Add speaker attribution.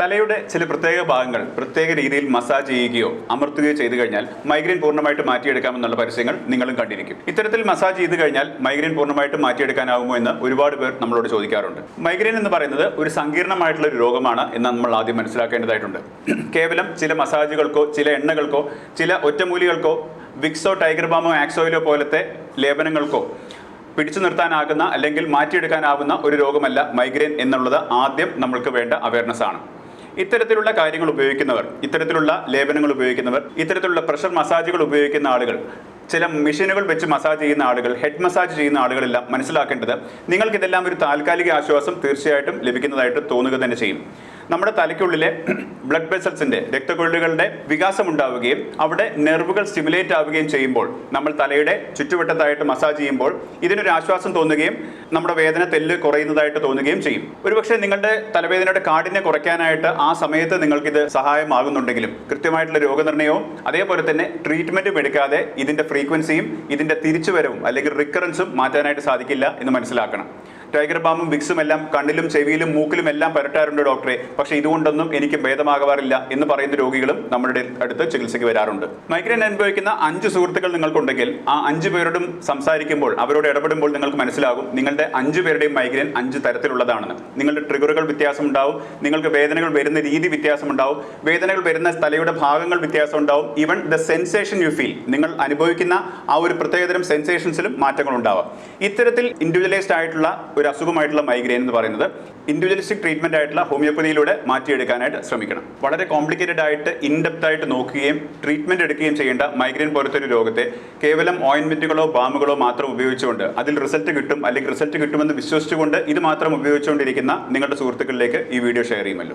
Speaker 1: തലയുടെ ചില പ്രത്യേക ഭാഗങ്ങൾ പ്രത്യേക രീതിയിൽ മസാജ് ചെയ്യുകയോ അമർത്തുകയോ ചെയ്തു കഴിഞ്ഞാൽ മൈഗ്രെയിൻ പൂർണമായിട്ട് മാറ്റിയെടുക്കാമെന്നുള്ള പരസ്യങ്ങൾ നിങ്ങളും കണ്ടിരിക്കും. ഇത്തരത്തിൽ മസാജ് ചെയ്തു കഴിഞ്ഞാൽ മൈഗ്രെയിൻ പൂർണമായിട്ട് മാറ്റിയെടുക്കാനാകുമോ എന്ന് ഒരുപാട് പേർ നമ്മളോട് ചോദിക്കാറുണ്ട്. മൈഗ്രെയിൻ എന്ന് പറയുന്നത് ഒരു സങ്കീർണമായിട്ടുള്ള ഒരു രോഗമാണ് എന്ന് നമ്മൾ ആദ്യം മനസ്സിലാക്കേണ്ടതായിട്ടുണ്ട്. കേവലം ചില മസാജുകൾക്കോ ചില എണ്ണകൾക്കോ ചില ഒറ്റമൂലികൾക്കോ വിക്സോ ടൈഗർ ബാമോ ആക്സോയിലോ പോലത്തെ ലേപനങ്ങൾക്കോ പിടിച്ചു നിർത്താനാകുന്ന അല്ലെങ്കിൽ മാറ്റിയെടുക്കാനാവുന്ന ഒരു രോഗമല്ല മൈഗ്രെയിൻ എന്നുള്ളത് ആദ്യം നമ്മൾക്ക് വേണ്ട അവയർനെസ് ആണ്. ഇത്തരത്തിലുള്ള കാര്യങ്ങൾ ഉപയോഗിക്കുന്നവർ ഇത്തരത്തിലുള്ള ലേപനങ്ങൾ ഉപയോഗിക്കുന്നവർ ഇത്തരത്തിലുള്ള പ്രഷർ മസാജുകൾ ഉപയോഗിക്കുന്ന ആളുകൾ ചില മെഷീനുകൾ വെച്ച് മസാജ് ചെയ്യുന്ന ആളുകൾ ഹെഡ് മസാജ് ചെയ്യുന്ന ആളുകളെല്ലാം മനസ്സിലാക്കേണ്ടത് നിങ്ങൾക്കിതെല്ലാം ഒരു താൽക്കാലിക ആശ്വാസം തീർച്ചയായിട്ടും ലഭിക്കുന്നതായിട്ട് തോന്നുക തന്നെ ചെയ്യും. നമ്മുടെ തലയ്ക്കുള്ളിലെ ബ്ലഡ് വെസൽസിന്റെ രക്തക്കൊള്ളുകളുടെ വികാസം ഉണ്ടാവുകയും അവിടെ നെർവുകൾ സ്റ്റിമുലേറ്റ് ആവുകയും ചെയ്യുമ്പോൾ നമ്മൾ തലയുടെ ചുറ്റുവട്ടത്തായിട്ട് മസാജ് ചെയ്യുമ്പോൾ ഇതിനൊരു ആശ്വാസം തോന്നുകയും നമ്മുടെ വേദന തെല്ല് കുറയുന്നതായിട്ട് തോന്നുകയും ചെയ്യും. ഒരുപക്ഷെ നിങ്ങളുടെ തലവേദനയുടെ കാഠിന്യം കുറയ്ക്കാനായിട്ട് ആ സമയത്ത് നിങ്ങൾക്കിത് സഹായമാകുന്നുണ്ടെങ്കിലും കൃത്യമായിട്ടുള്ള രോഗനിർണയവും അതേപോലെ തന്നെ ട്രീറ്റ്മെന്റും എടുക്കാതെ ഇതിന്റെ ഫ്രീക്വൻസിയും ഇതിന്റെ തിരിച്ചുവരവും അല്ലെങ്കിൽ റിക്കറൻസും മാറ്റാനായിട്ട് സാധിക്കില്ല എന്ന് മനസ്സിലാക്കണം. ടൈഗർ ബാമും വിക്സും എല്ലാം കണ്ണിലും ചെവിയിലും മൂക്കിലും എല്ലാം പരട്ടാറുണ്ട് ഡോക്ടറെ. പക്ഷെ ഇതുകൊണ്ടൊന്നും എനിക്ക് ഭേദമാകാറില്ല എന്ന് പറയുന്ന രോഗികളും നമ്മുടെ അടുത്ത് ചികിത്സയ്ക്ക് വരാറുണ്ട്. മൈഗ്രെയിൻ അനുഭവിക്കുന്ന അഞ്ച് സുഹൃത്തുക്കൾ നിങ്ങൾക്കുണ്ടെങ്കിൽ ആ അഞ്ച് പേരോടും സംസാരിക്കുമ്പോൾ അവരോട് ഇടപെടുമ്പോൾ നിങ്ങൾക്ക് മനസ്സിലാകും നിങ്ങളുടെ അഞ്ച് പേരുടെയും മൈഗ്രെയിൻ അഞ്ച് തരത്തിലുള്ളതാണെന്ന്. നിങ്ങളുടെ ട്രിഗറുകൾ വ്യത്യാസം ഉണ്ടാവും നിങ്ങൾക്ക് വേദനകൾ വരുന്ന രീതി വ്യത്യാസം ഉണ്ടാവും വേദനകൾ വരുന്ന തലയുടെ ഭാഗങ്ങൾ വ്യത്യാസം ഉണ്ടാവും even the sensation you feel നിങ്ങൾ അനുഭവിക്കുന്ന ആ ഒരു പ്രത്യേകതരം സെൻസേഷൻസിലും മാറ്റങ്ങൾ ഉണ്ടാവാം ഇത്തരത്തിൽ ഇൻഡിവിജ്വലൈസ്ഡ് ആയിട്ടുള്ള ഒരു അസുഖമായിട്ടുള്ള മൈഗ്രെയിൻ എന്ന് പറയുന്നത് ഇൻഡിവിജ്വലിസ്റ്റിക് ട്രീറ്റ്മെന്റ് ആയിട്ടുള്ള ഹോമിയോപ്പതിയിലൂടെ മാറ്റിയെടുക്കാനായിട്ട് ശ്രമിക്കണം. വളരെ കോംപ്ലിക്കേറ്റഡ് ആയിട്ട് ഇൻഡെപ്ത് ആയിട്ട് നോക്കുകയും ട്രീറ്റ്മെന്റ് എടുക്കുകയും ചെയ്യേണ്ട മൈഗ്രെയിൻ പോലത്തെ ഒരു രോഗത്തെ കേവലം ഓയിൻമെന്റുകളോ ബാമുകളോ മാത്രം ഉപയോഗിച്ചുകൊണ്ട് അതിൽ റിസൾട്ട് കിട്ടും അല്ലെങ്കിൽ റിസൾട്ട് കിട്ടുമെന്ന് വിശ്വസിച്ചുകൊണ്ട് ഇത് മാത്രം ഉപയോഗിച്ചുകൊണ്ടിരിക്കുന്ന നിങ്ങളുടെ സുഹൃത്തുക്കളിലേക്ക് ഈ വീഡിയോ ഷെയർ ചെയ്യുമല്ലോ.